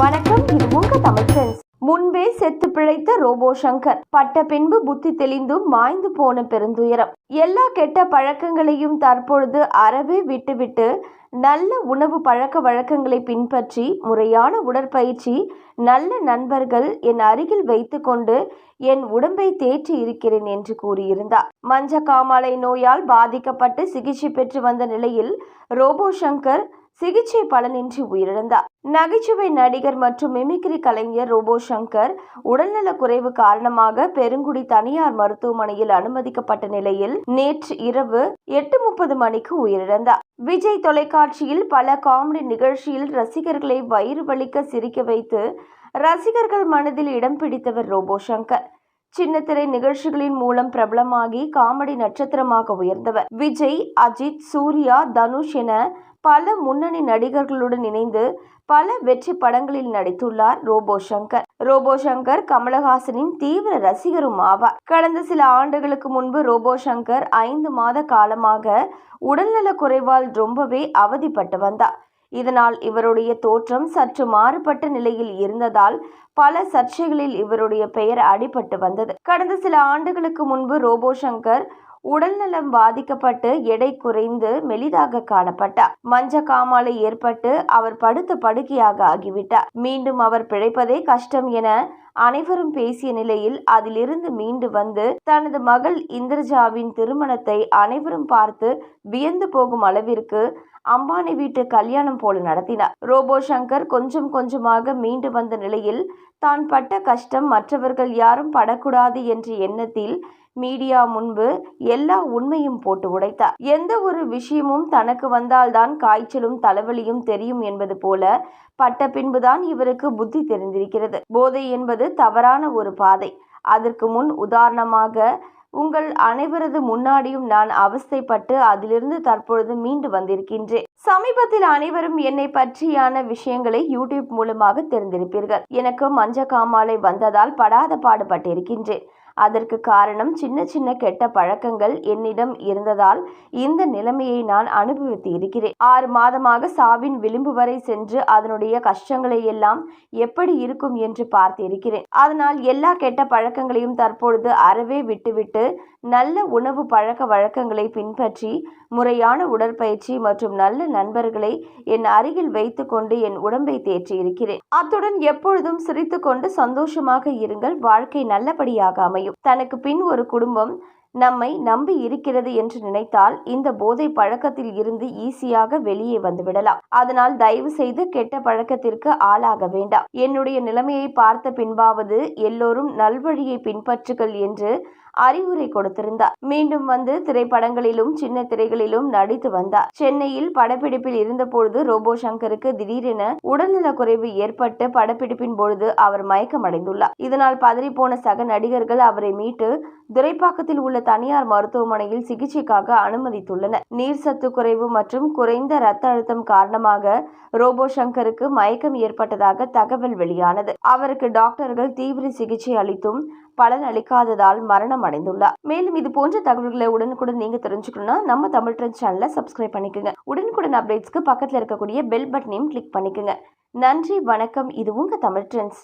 வணக்கம் இது உங்க தமிழ் ஃப்ரெண்ட்ஸ் முன்பே செத்து பிழைத்த ரோபோ சங்கர். பட்ட பின்பு புத்தி தெளிந்தும் மாய்ந்து போன பெருந்துயரம். எல்லா கெட்ட பழக்கங்களையும் தற்பொழுது அறவே விட்டுவிட்டு நல்ல உணவு பழக்க வழக்கங்களை பின்பற்றி முறையான உடற்பயிற்சி நல்ல நண்பர்கள் என் அருகில் வைத்துக்கொண்டு என் உடம்பை தேற்றி இருக்கிறேன் என்று கூறியிருந்தார். மஞ்ச காமாலை நோயால் பாதிக்கப்பட்டு சிகிச்சை பெற்று வந்த நிலையில் ரோபோ சங்கர் சிகிச்சை பலனின்றி உயிரிழந்தார். நகைச்சுவை நடிகர் மற்றும் மிமிக்ரி கலைஞர் ரோபோ சங்கர் உடல்நலக் குறைவு காரணமாக பெருங்குடி தனியார் மருத்துவமனையில் அனுமதிக்கப்பட்ட நிலையில் நேற்று இரவு எட்டு முப்பது மணிக்கு உயிரிழந்தார். விஜய் தொலைக்காட்சியில் பல காமெடி நிகழ்ச்சியில் ரசிகர்களை வயிறு வலிக்க சிரிக்க வைத்து ரசிகர்கள் மனதில் இடம் பிடித்தவர் ரோபோ சங்கர். சின்னத்திரை நிகழ்ச்சிகளின் மூலம் பிரபலமாகி காமெடி நட்சத்திரமாக உயர்ந்தவர். விஜய் அஜித் சூர்யா தனுஷ் என பல முன்னணி நடிகர்களுடன் இணைந்து பல வெற்றி படங்களில் நடித்துள்ளார் ரோபோ சங்கர் ரோபோ சங்கர் கமலஹாசனின் தீவிர ரசிகரும் ஆவார். கடந்த சில ஆண்டுகளுக்கு முன்பு ரோபோ சங்கர் ஐந்து மாத காலமாக உடல்நலக் குறைவால் ரொம்பவே அவதிப்பட்டு வந்தார். இதனால் இவருடைய தோற்றம் சற்று மாறுபட்ட நிலையில் இருந்ததால் பல சர்ச்சைகளில் இவருடைய பெயர் அடிபட்டு வந்தது. கடந்த சில ஆண்டுகளுக்கு முன்பு ரோபோ சங்கர் உடல்நலம் பாதிக்கப்பட்டு எடை குறைந்து மெலிதாக காணப்பட்டார். மஞ்ச காமாலை ஏற்பட்டு அவர் படுத்த படுக்கையாக ஆகிவிட்டார். மீண்டும் அவர் பிழைப்பதே கஷ்டம் என அனைவரும் பேசிய நிலையில் அதிலிருந்து மீண்டு வந்து தனது மகள் இந்திரஜாவின் திருமணத்தை அனைவரும் பார்த்து வியந்து போகும் அளவிற்கு அம்பானி வீட்டு கல்யாணம் போல நடத்தினார். ரோபோ சங்கர் கொஞ்சம் கொஞ்சமாக மீண்டு வந்த நிலையில் தான் பட்ட கஷ்டம் மற்றவர்கள் யாரும் படக்கூடாது என்ற எண்ணத்தில் மீடியா முன்பு எல்லா உண்மையும் போட்டு உடைத்தார். எந்த ஒரு விஷயமும் தனக்கு வந்தால்தான் காய்ச்சலும் தலைவலியும் தெரியும் என்பது போல பட்ட பின்புதான் இவருக்கு புத்தி தெரிந்திருக்கிறது. போதை என்பது தவறான ஒரு பாதை. அதற்கு முன் உதாரணமாக உங்கள் அனைவரது முன்னாடியும் நான் அவஸ்தைப்பட்டு அதிலிருந்து தற்பொழுது மீண்டு வந்திருக்கின்றேன். சமீபத்தில் அனைவரும் என்னை பற்றியான விஷயங்களை யூடியூப் மூலமாக தெரிந்திருப்பீர்கள். எனக்கு மஞ்ச காமாலை வந்ததால் படாத பாடுபட்டிருக்கின்றேன். அதற்கு காரணம் சின்ன சின்ன கெட்ட பழக்கங்கள் என்னிடம் இருந்ததால் இந்த நிலைமையை நான் அனுபவித்து இருக்கிறேன். ஆறு மாதமாக சாவின் விளிம்பு வரை சென்று அதனுடைய கஷ்டங்களை எல்லாம் எப்படி இருக்கும் என்று பார்த்து இருக்கிறேன். அதனால் எல்லா கெட்ட பழக்கங்களையும் தற்பொழுது அறவே விட்டுவிட்டு நல்ல உணவு பழக்க வழக்கங்களை பின்பற்றி முறையான உடற்பயிற்சி மற்றும் நல்ல நண்பர்களை என் அருகில் வைத்துக்கொண்டு என் உடம்பை தேற்றி இருக்கிறேன். அத்துடன் எப்பொழுதும் சிரித்துக்கொண்டு சந்தோஷமாக இருங்கள். வாழ்க்கை நல்லபடியாக அமையும். தனக்கு பின் ஒரு குடும்பம் நம்மை நம்பி இருக்கிறது என்று நினைத்தால் இந்த போதை பழக்கத்தில் இருந்து ஈஸியாக வெளியே வந்துவிடலாம் அதனால் தயவு செய்து கெட்ட பழக்கத்திற்கு ஆளாக வேண்டாம். என்னுடைய நிலைமையை பார்த்த பின்பாவது எல்லோரும் நல்வழியை பின்பற்றுகள் என்று அறிவுரை கொடுத்திருந்தார். மீண்டும் வந்து திரைப்படங்களிலும் சின்ன திரைகளிலும் நடித்து வந்தார். சென்னையில் படப்பிடிப்பில் இருந்தபொழுது ரோபோ சங்கருக்கு திடீரென உடல்நலக் குறைவு ஏற்பட்டு படப்பிடிப்பின் பொழுது அவர் மயக்கமடைந்துள்ளார். இதனால் பதறிப்போன சக நடிகர்கள் அவரை மீட்டு துரைப்பாக்கத்தில் உள்ள தனியார் மருத்துவமனையில் சிகிச்சைக்காக அனுமதித்துள்ளனர். நீர் சத்து குறைவு மற்றும் குறைந்த ரத்த அழுத்தம் காரணமாக ரோபோ சங்கருக்கு மயக்கம் ஏற்பட்டதாக தகவல் வெளியானது. அவருக்கு டாக்டர்கள் தீவிர சிகிச்சை அளித்தும் பலன் அளிக்காததால் மரணம் அடைந்துள்ளார். மேலும் இது போன்ற தகவல்களை உடனுக்குடன் நீங்க தெரிஞ்சுக்கணும்னா நம்ம தமிழ் ட்ரெண்ட் சேனலை சப்ஸ்கிரைப் பண்ணிக்கோங்க. உடனுக்குடன் அப்டேட்ஸ்க்கு பக்கத்தில் இருக்கக்கூடிய பெல் பட்டனையும் கிளிக் பண்ணிக்கோங்க. நன்றி வணக்கம். இது உங்க தமிழ் ட்ரெண்ட்ஸ்.